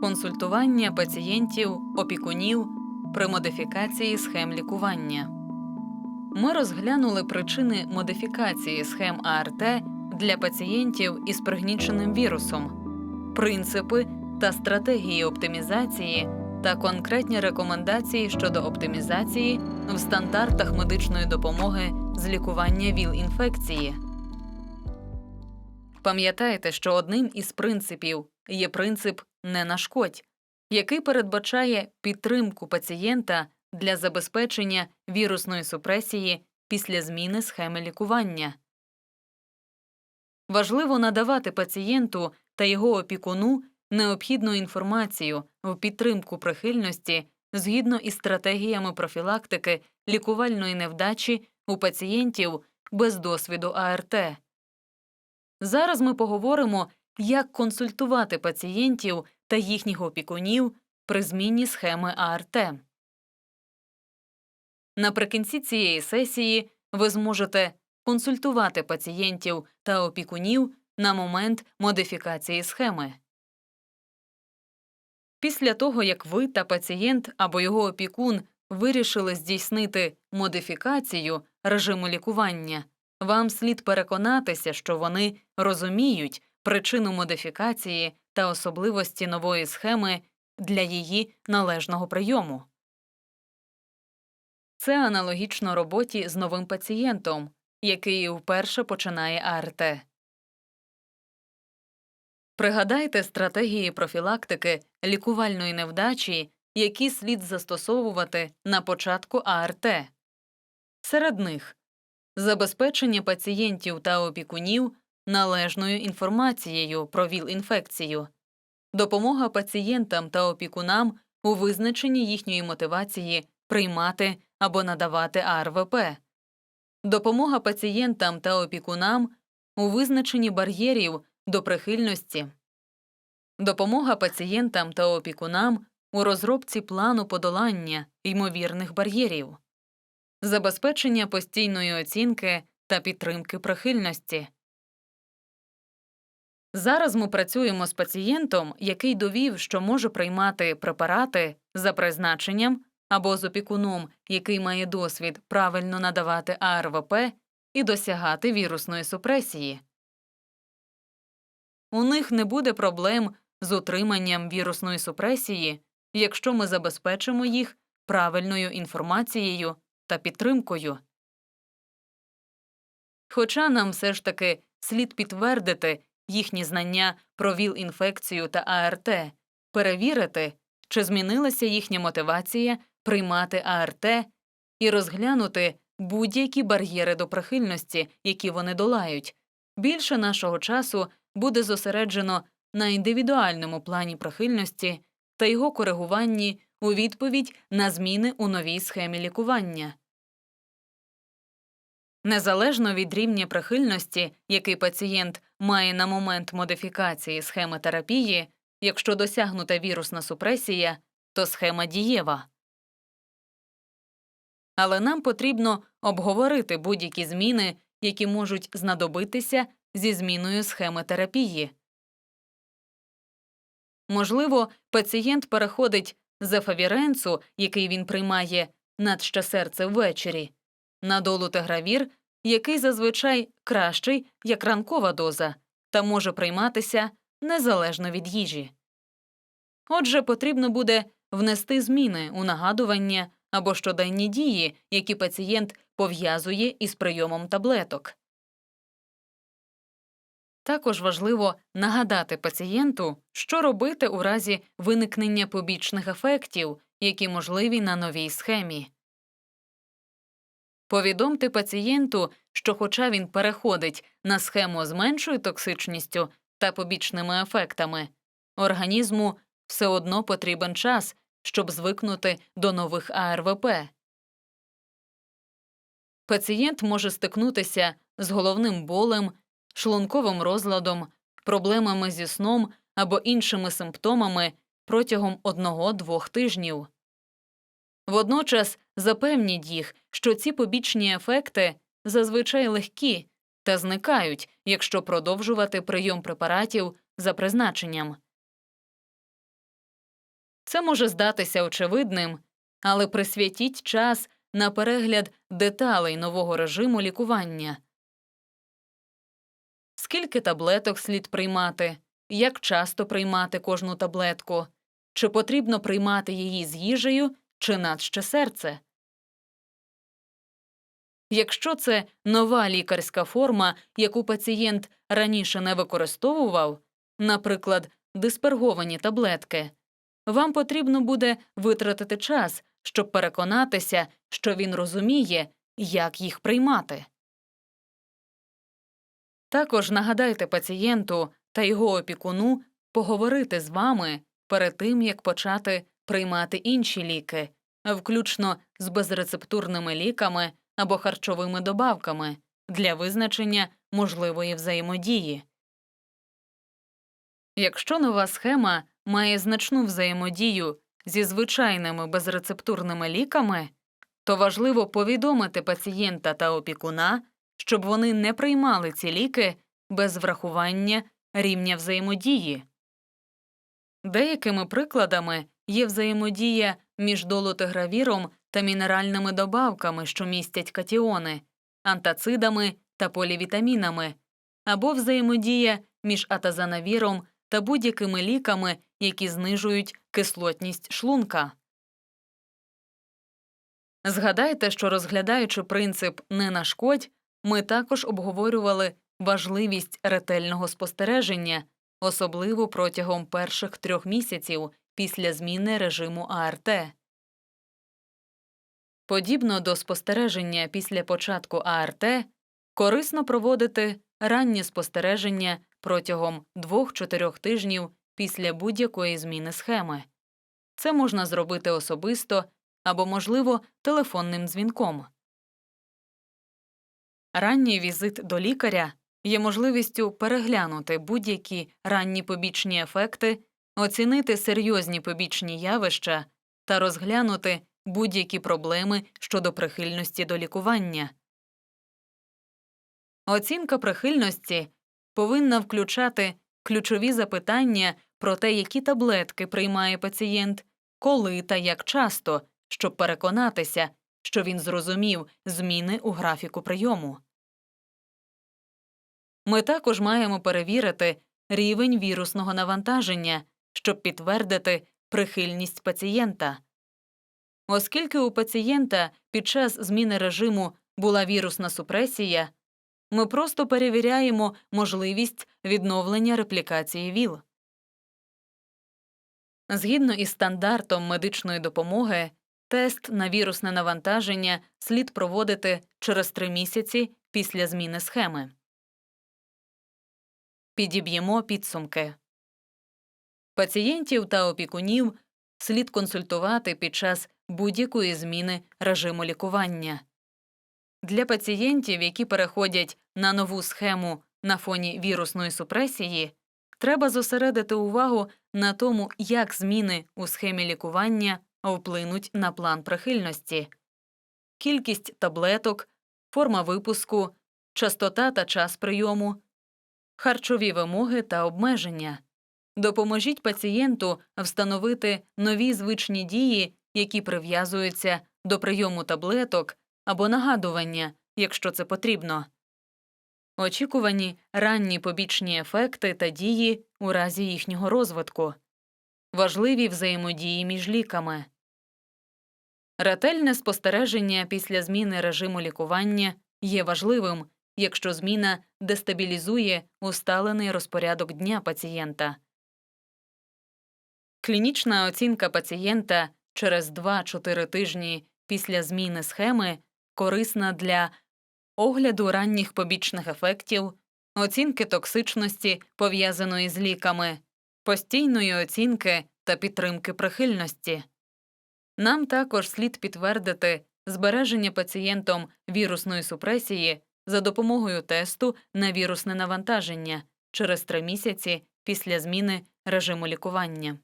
консультування пацієнтів, опікунів при модифікації схем лікування. Ми розглянули причини модифікації схем АРТ для пацієнтів із пригніченим вірусом, принципи та стратегії оптимізації та конкретні рекомендації щодо оптимізації в стандартах медичної допомоги з лікування ВІЛ-інфекції. Пам'ятайте, що одним із принципів є принцип не нашкодь, який передбачає підтримку пацієнта для забезпечення вірусної супресії після зміни схеми лікування. Важливо надавати пацієнту та його опікуну необхідну інформацію в підтримку прихильності згідно із стратегіями профілактики лікувальної невдачі у пацієнтів без досвіду АРТ. Зараз ми поговоримо, як консультувати пацієнтів та їхніх опікунів при зміні схеми АРТ. Наприкінці цієї сесії ви зможете консультувати пацієнтів та опікунів на момент модифікації схеми. Після того, як ви та пацієнт або його опікун вирішили здійснити модифікацію режиму лікування, вам слід переконатися, що вони розуміють причину модифікації та особливості нової схеми для її належного прийому. Це аналогічно роботі з новим пацієнтом, який вперше починає АРТ. Пригадайте стратегії профілактики лікувальної невдачі, які слід застосовувати на початку АРТ. Серед них забезпечення пацієнтів та опікунів належною інформацією про ВІЛ-інфекцію, допомога пацієнтам та опікунам у визначенні їхньої мотивації приймати або надавати АРВП, допомога пацієнтам та опікунам у визначенні бар'єрів до прихильності, допомога пацієнтам та опікунам у розробці плану подолання ймовірних бар'єрів, забезпечення постійної оцінки та підтримки прихильності. Зараз ми працюємо з пацієнтом, який довів, що може приймати препарати за призначенням або з опікуном, який має досвід правильно надавати АРВП і досягати вірусної супресії. У них не буде проблем з утриманням вірусної супресії, якщо ми забезпечимо їх правильною інформацією та підтримкою. Хоча нам все ж таки слід підтвердити їхні знання про ВІЛ-інфекцію та АРТ, перевірити, чи змінилася їхня мотивація приймати АРТ і розглянути будь-які бар'єри до прихильності, які вони долають. Більше нашого часу буде зосереджено на індивідуальному плані прихильності та його коригуванні у відповідь на зміни у новій схемі лікування. Незалежно від рівня прихильності, який пацієнт має на момент модифікації схеми терапії, якщо досягнута вірусна супресія, то схема дієва. Але нам потрібно обговорити будь-які зміни, які можуть знадобитися зі зміною схеми терапії. Можливо, пацієнт переходить з ефавіренцу, який він приймає надще серце ввечері, на долутегравір, який зазвичай кращий, як ранкова доза, та може прийматися незалежно від їжі. Отже, потрібно буде внести зміни у нагадування або щоденні дії, які пацієнт пов'язує із прийомом таблеток. Також важливо нагадати пацієнту, що робити у разі виникнення побічних ефектів, які можливі на новій схемі. Повідомте пацієнту, що, хоча він переходить на схему з меншою токсичністю та побічними ефектами, організму все одно потрібен час, щоб звикнути до нових АРВП. Пацієнт може стикнутися з головним болем, шлунковим розладом, проблемами зі сном або іншими симптомами протягом 1-2 тижнів. Водночас запевніть їх, що ці побічні ефекти зазвичай легкі та зникають, якщо продовжувати прийом препаратів за призначенням. Це може здатися очевидним, але присвятіть час на перегляд деталей нового режиму лікування. Скільки таблеток слід приймати, як часто приймати кожну таблетку, чи потрібно приймати її з їжею, чи надще серце. Якщо це нова лікарська форма, яку пацієнт раніше не використовував, наприклад, дисперговані таблетки, вам потрібно буде витратити час, щоб переконатися, що він розуміє, як їх приймати. Також нагадайте пацієнту та його опікуну поговорити з вами перед тим, як почати приймати інші ліки, включно з безрецептурними ліками або харчовими добавками для визначення можливої взаємодії. Якщо нова схема має значну взаємодію зі звичайними безрецептурними ліками, то важливо повідомити пацієнта та опікуна, щоб вони не приймали ці ліки без врахування рівня взаємодії. Деякими прикладами є взаємодія між долутигравіром та мінеральними добавками, що містять катіони, антацидами та полівітамінами, або взаємодія між атазанавіром та будь-якими ліками, які знижують кислотність шлунка. Згадайте, що розглядаючи принцип не нашкодь, ми також обговорювали важливість ретельного спостереження, особливо протягом перших трьох місяців після зміни режиму АРТ. Подібно до спостереження після початку АРТ, корисно проводити ранні спостереження протягом 2-4 тижнів після будь-якої зміни схеми. Це можна зробити особисто або, можливо, телефонним дзвінком. Ранній візит до лікаря є можливістю переглянути будь-які ранні побічні ефекти, оцінити серйозні побічні явища та розглянути будь-які проблеми щодо прихильності до лікування. Оцінка прихильності повинна включати ключові запитання про те, які таблетки приймає пацієнт, коли та як часто, щоб переконатися, що він зрозумів зміни у графіку прийому. Ми також маємо перевірити рівень вірусного навантаження, щоб підтвердити прихильність пацієнта. Оскільки у пацієнта під час зміни режиму була вірусна супресія, ми просто перевіряємо можливість відновлення реплікації ВІЛ. Згідно із стандартом медичної допомоги, тест на вірусне навантаження слід проводити через три місяці після зміни схеми. Підіб'ємо підсумки. Пацієнтів та опікунів слід консультувати під час будь-якої зміни режиму лікування. Для пацієнтів, які переходять на нову схему на фоні вірусної супресії, треба зосередити увагу на тому, як зміни у схемі лікування вплинуть на план прихильності, кількість таблеток, форма випуску, частота та час прийому, харчові вимоги та обмеження. Допоможіть пацієнту встановити нові звичні дії, які прив'язуються до прийому таблеток або нагадування, якщо це потрібно. Очікувані ранні побічні ефекти та дії у разі їхнього розвитку, важливі взаємодії між ліками, ретельне спостереження після зміни режиму лікування є важливим, якщо зміна дестабілізує усталений розпорядок дня пацієнта. Клінічна оцінка пацієнта через 2-4 тижні після зміни схеми корисна для огляду ранніх побічних ефектів, оцінки токсичності, пов'язаної з ліками, постійної оцінки та підтримки прихильності. Нам також слід підтвердити збереження пацієнтом вірусної супресії за допомогою тесту на вірусне навантаження через три місяці після зміни режиму лікування.